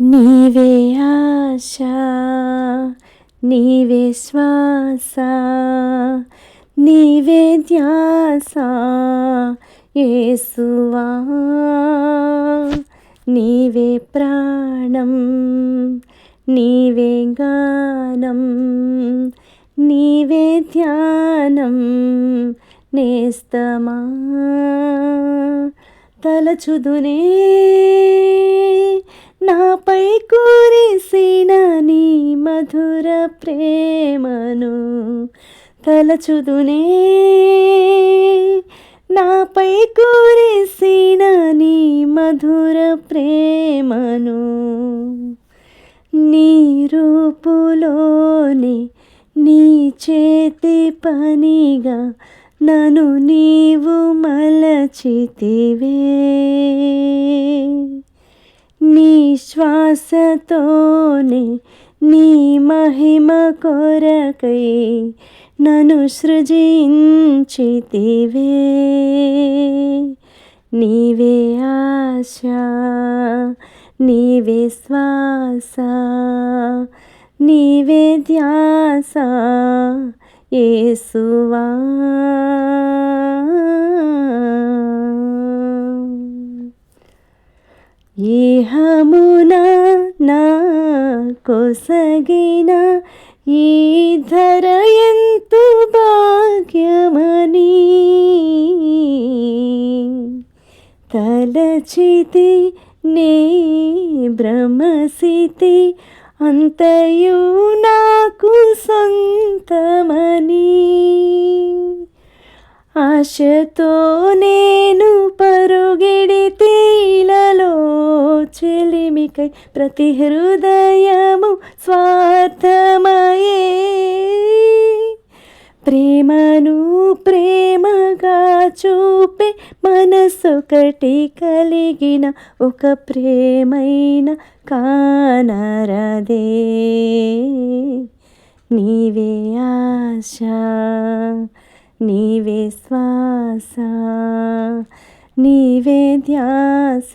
నీవే ఆశ నీవే శ్వాస నీవే ధ్యాస ఏసువా నీవే ప్రాణం నీవే గానం నీవే ధ్యానం నేస్తమా తలచుదునే. మధుర ప్రేమను తలచుదునే. నాపై కురిసిన నీ మధుర ప్రేమను నీ రూపులోనే నీ చేతి పనిగా నన్ను నీవు మలచితివే. నీ శ్వాసతోనే నీ మహిమ కొరకై నను సృజించితివే. నీవే ఆశ నీవే శ్వాస నీవే ధ్యాస యేసువా. ఏహమున నా కొసగిన ఈ ధర ఎంతు భాగ్యమని. తలచితి నే బ్రహ్మసితి అంతయు నాకు సొంతమని. ఆశతో నేను పరు చెలిమికై ప్రతి హృదయము స్వార్థమయే ప్రేమను ప్రేమగా చూపే మనసొకటి కలిగిన ఒక ప్రేమైన కానరదే నీవే ఆశ నీవే శ్వాస నీవే ధ్యాస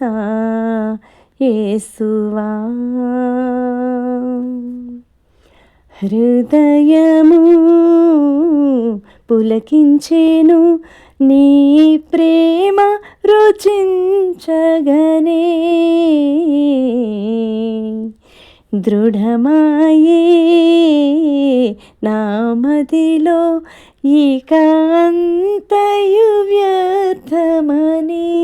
యేసువా. హృదయము పులకించేను నీ ప్రేమ రుచించగనే. దృఢమాయే నామదిలో ఈ కాంతయు వ్యర్థమని.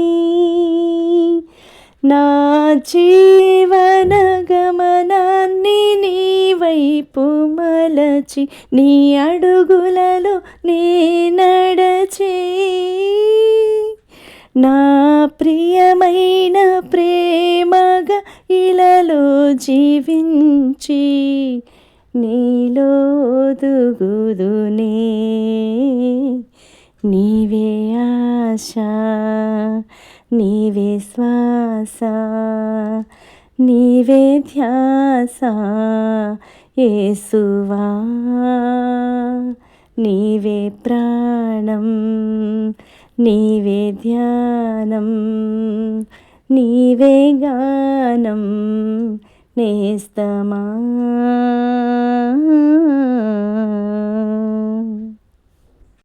నా జీవన గమనాన్ని నీ వైపు మలచి నీ అడుగులలో నే నడచే. నా ప్రియమైన ప్రేమగా ఇలలో జీవించి నీలో దుగుదునే. నీవే ఆశ నీవే శ్వాస నీవే ధ్యాస ఏసువా నీవే ప్రాణం నీవే ధ్యానం నీవే గానం నేస్తమా.